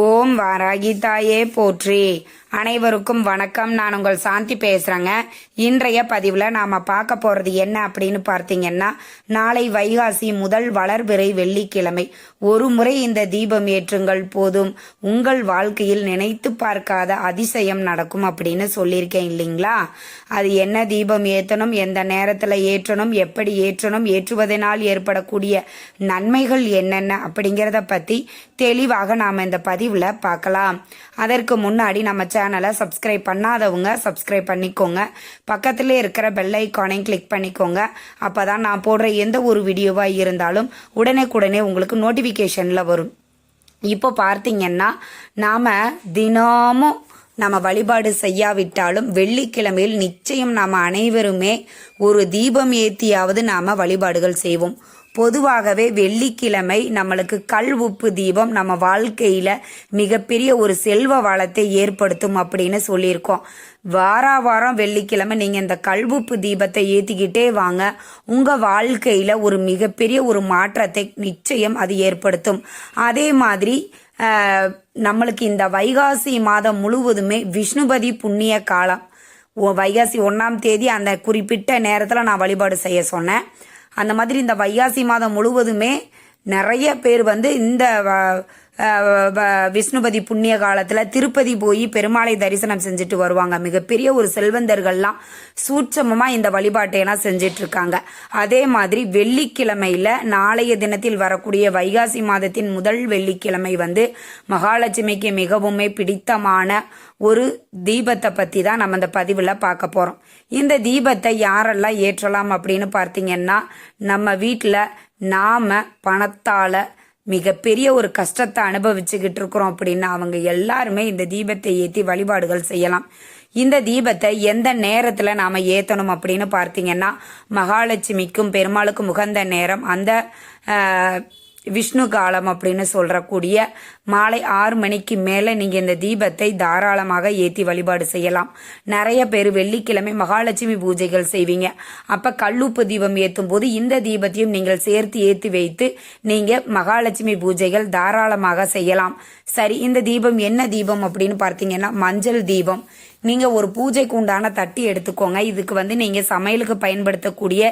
ஓம் வாராகி தாயே போற்றி. அனைவருக்கும் வணக்கம். நான் உங்கள் சாந்தி பேசுறேங்க. இன்றைய பதிவில் நாம பார்க்க போறது என்ன அப்படின்னு பார்த்தீங்கன்னா நாளை வைகாசி முதல் வளர்பிறை வெள்ளிக்கிழமை. ஒரு முறை இந்த தீபம் ஏற்றுங்கள் போதும். உங்கள் வாழ்க்கையில் நினைத்து பார்க்காத அதிசயம் நடக்கும் அப்படின்னு சொல்லியிருக்கேன் இல்லைங்களா? அது என்ன தீபம் ஏற்றணும் எந்த நேரத்தில் ஏற்றணும் எப்படி ஏற்றணும் ஏற்றுவதனால் ஏற்படக்கூடிய நன்மைகள் என்னென்ன அப்படிங்கிறத பற்றி தெளிவாக நாம் இந்த பதிவில் பார்க்கலாம் அதற்கு முன்னாடி நம்ம சேனலை சப்ஸ்கிரைப் பண்ணாதவங்க சப்ஸ்கிரைப் பண்ணிக்கோங்க. பக்கத்திலே இருக்கிற பெல் ஐக்கானையும் கிளிக் பண்ணிக்கோங்க. அப்போ தான் நான் போடுற எந்த ஒரு வீடியோவாக இருந்தாலும் உடனே உங்களுக்கு நோட்டிஃபிகேஷனில் வரும். இப்போ பார்த்தீங்கன்னா நாம் தினமும் நம்ம வழிபாடு செய்யாவிட்டாலும் வெள்ளிக்கிழமையில் நிச்சயம் நாம் அனைவருமே ஒரு தீபம் ஏற்றியாவது நாம் வழிபாடுகள் செய்வோம். பொதுவாகவே வெள்ளிக்கிழமை நம்மளுக்கு கல் உப்பு தீபம் நம்ம வாழ்க்கையில மிகப்பெரிய ஒரு செல்வ வளத்தை ஏற்படுத்தும் அப்படின்னு சொல்லியிருக்கோம். வாரா வாரம் வெள்ளிக்கிழமை நீங்க இந்த கல்வுப்பு தீபத்தை ஏத்திக்கிட்டே வாங்க. உங்க வாழ்க்கையில ஒரு மிகப்பெரிய ஒரு மாற்றத்தை நிச்சயம் அது ஏற்படுத்தும். அதே மாதிரி நம்மளுக்கு இந்த வைகாசி மாதம் முழுவதுமே விஷ்ணுபதி புண்ணிய காலம். ஓ- வைகாசி ஒன்றாம் தேதி அந்த குறிப்பிட்ட நேரத்தில் நான் வழிபாடு செய்ய சொன்னேன். அந்த மாதிரி இந்த வைகாசி மாதம் முழுவதுமே நிறைய பேர் வந்து இந்த வ- விஷ்ணுபதி புண்ணிய காலத்தில் திருப்பதி போய் பெருமாளை தரிசனம் செஞ்சுட்டு வருவாங்க. மிகப்பெரிய ஒரு செல்வந்தர்கள்லாம் சூட்சமமாக இந்த வழிபாட்டையெல்லாம் செஞ்சிட்டு இருக்காங்க அதே மாதிரி வெள்ளிக்கிழமையில் நாளைய தினத்தில் வரக்கூடிய வைகாசி மாதத்தின் முதல் வெள்ளிக்கிழமை வந்து மகாலட்சுமிக்கு மிகவுமே பிடித்தமான ஒரு தீபத்தை பற்றி தான் நம்ம இந்த பதிவில் பார்க்க போகிறோம் இந்த தீபத்தை யாரெல்லாம் ஏற்றலாம் அப்படின்னு பார்த்தீங்கன்னா நம்ம வீட்டில் நாம பணத்தால் மிகப்பெரிய ஒரு கஷ்டத்தை அனுபவிச்சுக்கிட்டு இருக்கிறோம் அப்படின்னா அவங்க எல்லாருமே இந்த தீபத்தை ஏற்றி வழிபாடுகள் செய்யலாம். இந்த தீபத்தை எந்த நேரத்தில் நாம் ஏற்றணும் அப்படின்னு பார்த்தீங்கன்னா மகாலட்சுமிக்கும் பெருமாளுக்கும் உகந்த நேரம் அந்த விஷ்ணு காலம் அப்படின்னு சொல்றக்கூடிய மாலை ஆறு மணிக்கு மேலே நீங்கள் இந்த தீபத்தை தாராளமாக ஏற்றி வழிபாடு செய்யலாம். நிறைய பேர் வெள்ளிக்கிழமை மகாலட்சுமி பூஜைகள் செய்வீங்க. அப்போ கல்லுப்பு தீபம் ஏற்றும் போது இந்த தீபத்தையும் நீங்கள் சேர்த்து ஏற்றி வைத்து நீங்கள் மகாலட்சுமி பூஜைகள் தாராளமாக செய்யலாம். சரி இந்த தீபம் என்ன தீபம் அப்படின்னு பார்த்தீங்கன்னா மஞ்சள் தீபம். நீங்க ஒரு பூஜைக்கு உண்டான தட்டி எடுத்துக்கோங்க. இதுக்கு வந்து நீங்க சமையலுக்கு பயன்படுத்தக்கூடிய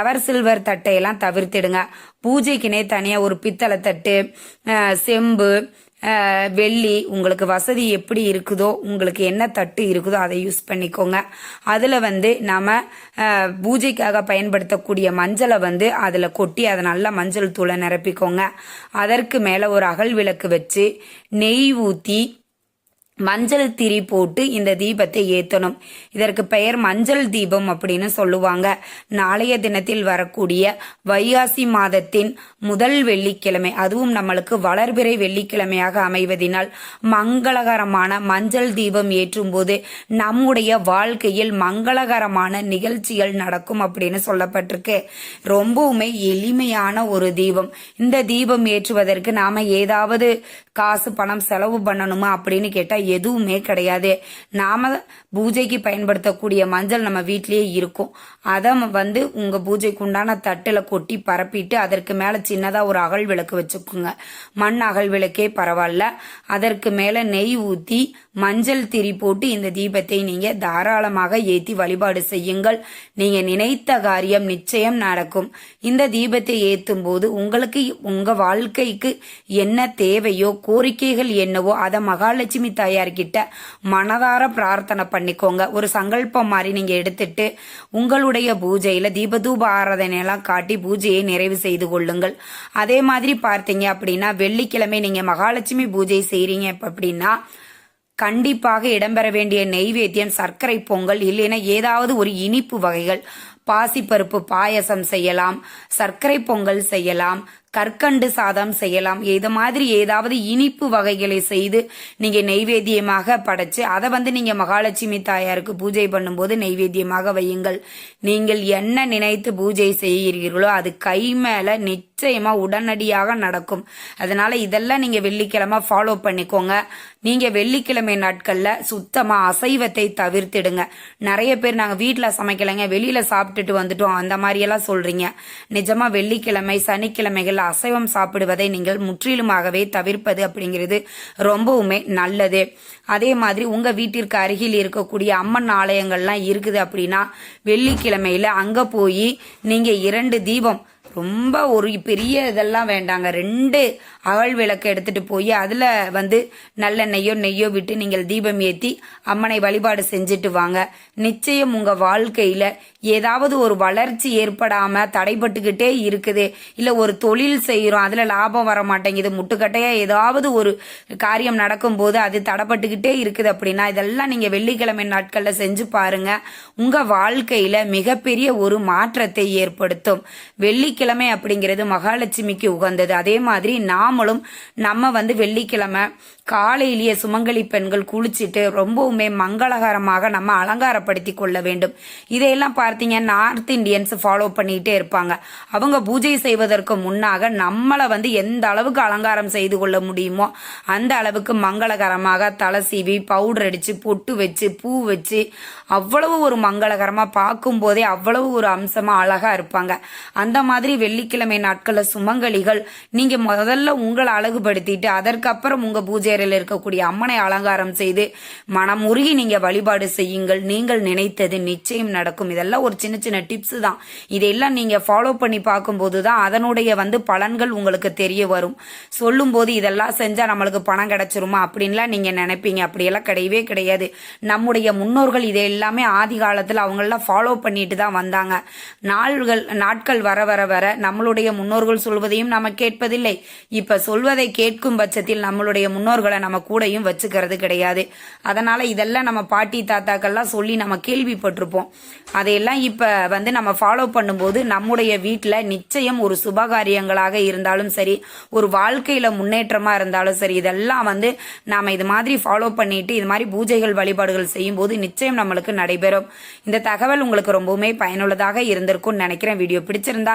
எவர் சில்வர் தட்டையெல்லாம் தவிர்த்திடுங்க. பூஜைக்குனே தனியா ஒரு பித்தளை தட்டு செம்பு வெள்ளி உங்களுக்கு வசதி எப்படி இருக்குதோ உங்களுக்கு என்ன தட்டு இருக்குதோ அதை யூஸ் பண்ணிக்கோங்க. அதில் வந்து நம்ம பூஜைக்காக பயன்படுத்தக்கூடிய மஞ்சளை வந்து அதில் கொட்டி அதை நல்லா மஞ்சள் தூளை நிரப்பிக்கோங்க. அதற்கு மேலே ஒரு அகல் விளக்கு வச்சு நெய் ஊற்றி மஞ்சள் திரி போட்டு இந்த தீபத்தை ஏற்றணும் இதற்கு பெயர் மஞ்சள் தீபம் அப்படின்னு சொல்லுவாங்க. நாளைய தினத்தில் வரக்கூடிய வைகாசி மாதத்தின் முதல் வெள்ளிக்கிழமை அதுவும் நம்மளுக்கு வளர்பிறை வெள்ளிக்கிழமையாக அமைவதினால் மங்களகரமான மஞ்சள் தீபம் ஏற்றும் போது நம்முடைய வாழ்க்கையில் மங்களகரமான நிகழ்ச்சிகள் நடக்கும் அப்படின்னு சொல்லப்பட்டிருக்கு. ரொம்பவுமே எளிமையான ஒரு தீபம். இந்த தீபம் ஏற்றுவதற்கு நாம ஏதாவது காசு பணம் செலவு பண்ணணுமா அப்படின்னு கேட்டால் எதுவுமே கிடையாது. நாம பூஜைக்கு பயன்படுத்தக்கூடிய மஞ்சள் நம்ம வீட்டிலேயே இருக்கும். அதை வந்து உங்க பூஜைக்கு உண்டான தட்டுல கொட்டி பரப்பிட்டு அதற்கு மேல சின்னதா ஒரு அகல் விளக்கு வச்சுக்கோங்க. மண் அகல் விளக்கே பரவாயில்ல. அதற்கு மேல நெய் ஊத்தி மஞ்சள் திரி போட்டு இந்த தீபத்தை நீங்க தாராளமாக ஏத்தி வழிபாடு செய்யுங்கள். நீங்க நினைத்த காரியம் நிச்சயம் நடக்கும். இந்த தீபத்தை ஏத்தும் போது உங்களுக்கு உங்க வாழ்க்கைக்கு என்ன தேவையோ கோரிக்கைகள் என்னவோ அதை மகாலட்சுமி தாயார்கிட்ட மனதார பிரார்த்தனை பண்ணிக்கோங்க. ஒரு சங்கல்பம் மாதிரி நீங்க எடுத்துட்டு உங்களுடைய பூஜையில தீபதூப ஆராதனை எல்லாம் காட்டி பூஜையை நிறைவு செய்து கொள்ளுங்கள். அதே மாதிரி பார்த்தீங்க அப்படின்னா வெள்ளிக்கிழமை நீங்க மகாலட்சுமி பூஜை செய்றீங்க அப்படின்னா கண்டிப்பாக இடம்பெற வேண்டிய நெய்வேத்தியம் சர்க்கரை பொங்கல் இல்லைன்னா ஏதாவது ஒரு இனிப்பு வகைகள். பாசிப்பருப்பு பாயசம் செய்யலாம் சர்க்கரை பொங்கல் செய்யலாம் கற்கண்டு சாதம் செய்யலாம். இது மாதிரி ஏதாவது இனிப்பு வகைகளை செய்து நீங்கள் நெய்வேத்தியமாக படைச்சு அதை வந்து நீங்கள் மகாலட்சுமி தாயாருக்கு பூஜை பண்ணும்போது நெய்வேத்தியமாக வையுங்கள். நீங்கள் என்ன நினைத்து பூஜை செய்கிறீர்களோ அது கை மேலே நிச்சயமாக உடனடியாக நடக்கும். அதனால இதெல்லாம் நீங்கள் வெள்ளிக்கிழமை ஃபாலோ பண்ணிக்கோங்க. நீங்கள் வெள்ளிக்கிழமை நாட்களில் சுத்தமாக அசைவத்தை தவிர்த்திடுங்க. நிறைய பேர் நாங்கள் வீட்டில் சமைக்கலைங்க வெளியில் சாப்பிட்டு சாப்பிட்டுட்டு வந்துட்டோம். அந்த மாதிரியெல்லாம் சொல்றீங்க. நிஜமா வெள்ளிக்கிழமை சனிக்கிழமைகள் அசைவம் சாப்பிடுவதை நீங்கள் முற்றிலுமாகவே தவிர்ப்பது அப்படிங்கிறது ரொம்பவுமே நல்லது. அதே மாதிரி உங்க வீட்டிற்கு அருகில் இருக்கக்கூடிய அம்மன் ஆலயங்கள்லாம் இருக்குது அப்படின்னா வெள்ளிக்கிழமையில அங்க போய் நீங்க இரண்டு தீபம் ரொம்ப ஒரு பெரிய இதெல்லாம் வேண்டாங்க. ரெண்டு அகல் விளக்கு எடுத்துட்டு போய் அதுல வந்து நல்லெண்ணெய்யோ நெய்யோ விட்டு நீங்கள் தீபம் ஏத்தி அம்மனை வழிபாடு செஞ்சுட்டு வாங்க. நிச்சயம் உங்க வாழ்க்கையில ஏதாவது ஒரு வளர்ச்சி ஏற்படாம தடைபட்டுக்கிட்டே இருக்குது. இல்ல ஒரு தொழில் செய்யறோம் அதுல லாபம் வர மாட்டேங்குது முட்டுக்கட்டையா ஏதாவது ஒரு காரியம் நடக்கும்போது அது தடைப்பட்டுக்கிட்டே இருக்குது அப்படின்னா இதெல்லாம் நீங்க வெள்ளிக்கிழமை நாட்கள்ல செஞ்சு பாருங்க. உங்க வாழ்க்கையில மிகப்பெரிய ஒரு மாற்றத்தை ஏற்படுத்தும். வெள்ளிக்கிழமை அப்படிங்கிறது மகாலட்சுமிக்கு உகந்தது. அதே மாதிரி நாமளும் நம்ம வந்து வெள்ளிக்கிழமை காலையிலேயே சுமங்கலி பெண்கள் குளிச்சுட்டு ரொம்பவுமே மங்களகரமாக நம்ம அலங்காரப்படுத்தி கொள்ள வேண்டும். இதையெல்லாம் பார்த்தீங்க நார்த் இந்தியன்ஸ் ஃபாலோ பண்ணிகிட்டே இருப்பாங்க. அவங்க பூஜை செய்வதற்கு முன்னாக நம்மளை வந்து எந்த அளவுக்கு அலங்காரம் செய்து கொள்ள முடியுமோ அந்த அளவுக்கு மங்களகரமாக தலை சீவி பவுடர் அடித்து பொட்டு வச்சு பூ வச்சு அவ்வளவு ஒரு மங்களகரமாக பார்க்கும் போதே அவ்வளவு ஒரு அம்சமாக அழகா இருப்பாங்க. அந்த மாதிரி வெள்ளிக்கிழமை நாட்களில் சுமங்கலிகள் நீங்க முதல்ல உங்களை அழகுபடுத்திட்டு அதற்கப்புறம் உங்க பூஜையறையில் இருக்கக்கூடிய அம்மனை அலங்காரம் செய்து மனமுருகி நீங்க வழிபாடு செய்யுங்கள். நீங்கள் நினைத்தது நிச்சயம் நடக்கும். இதெல்லாம் ஒரு சின்ன சின்ன டிப்ஸ் தான். இதையெல்லாம் நீங்க ஃபாலோ பண்ணி பார்க்கும்போது தான் அதனுடைய வந்து பலன்கள் உங்களுக்கு தெரிய வரும். சொல்லும்போது இதெல்லாம் செஞ்சா நம்மளுக்கு பணம் கிடைச்சிருமா அப்படின்லாம் நீங்க நினைப்பீங்க. அப்படியெல்லாம் கிடையவே கிடையாது. நம்முடைய முன்னோர்கள் இதை எல்லாமே ஆதி காலத்தில் அவங்களெல்லாம் ஃபாலோ பண்ணிட்டு தான் வந்தாங்க. நாள்கள் நாட்கள் வர வர வர நம்மளுடைய முன்னோர்கள் சொல்வதையும் நம்ம கேட்பதில்லை. இப்ப சொல்வதை கேட்கும் பட்சத்தில் நம்மளுடைய முன்னோர்களை நம்ம கூடயும் வச்சுக்கிறது கிடையாது. அதனால இதெல்லாம் நம்ம பாட்டி தாத்தாக்கள்லாம் சொல்லி நம்ம கேள்விப்பட்டிருப்போம். அதையெல்லாம் இப்ப வந்து நம்ம ஃபாலோ பண்ணும்போது நம்முடைய வீட்டில் நிச்சயம் ஒரு சுபகாரியங்களாக இருந்தாலும் சரி ஒரு வாழ்க்கையில முன்னேற்றமா இருந்தாலும் சரி இதெல்லாம் வந்து நாம இது மாதிரி ஃபாலோ பண்ணிட்டு இது மாதிரி பூஜைகள் வழிபாடுகள் செய்யும் போது நிச்சயம் நம்மளுக்கு நடைபெறும். இந்த தகவல் உங்களுக்கு ரொம்பவுமே பயனுள்ளதாக இருந்திருக்கும்னு நினைக்கிறேன். வீடியோ பிடிச்சிருந்தா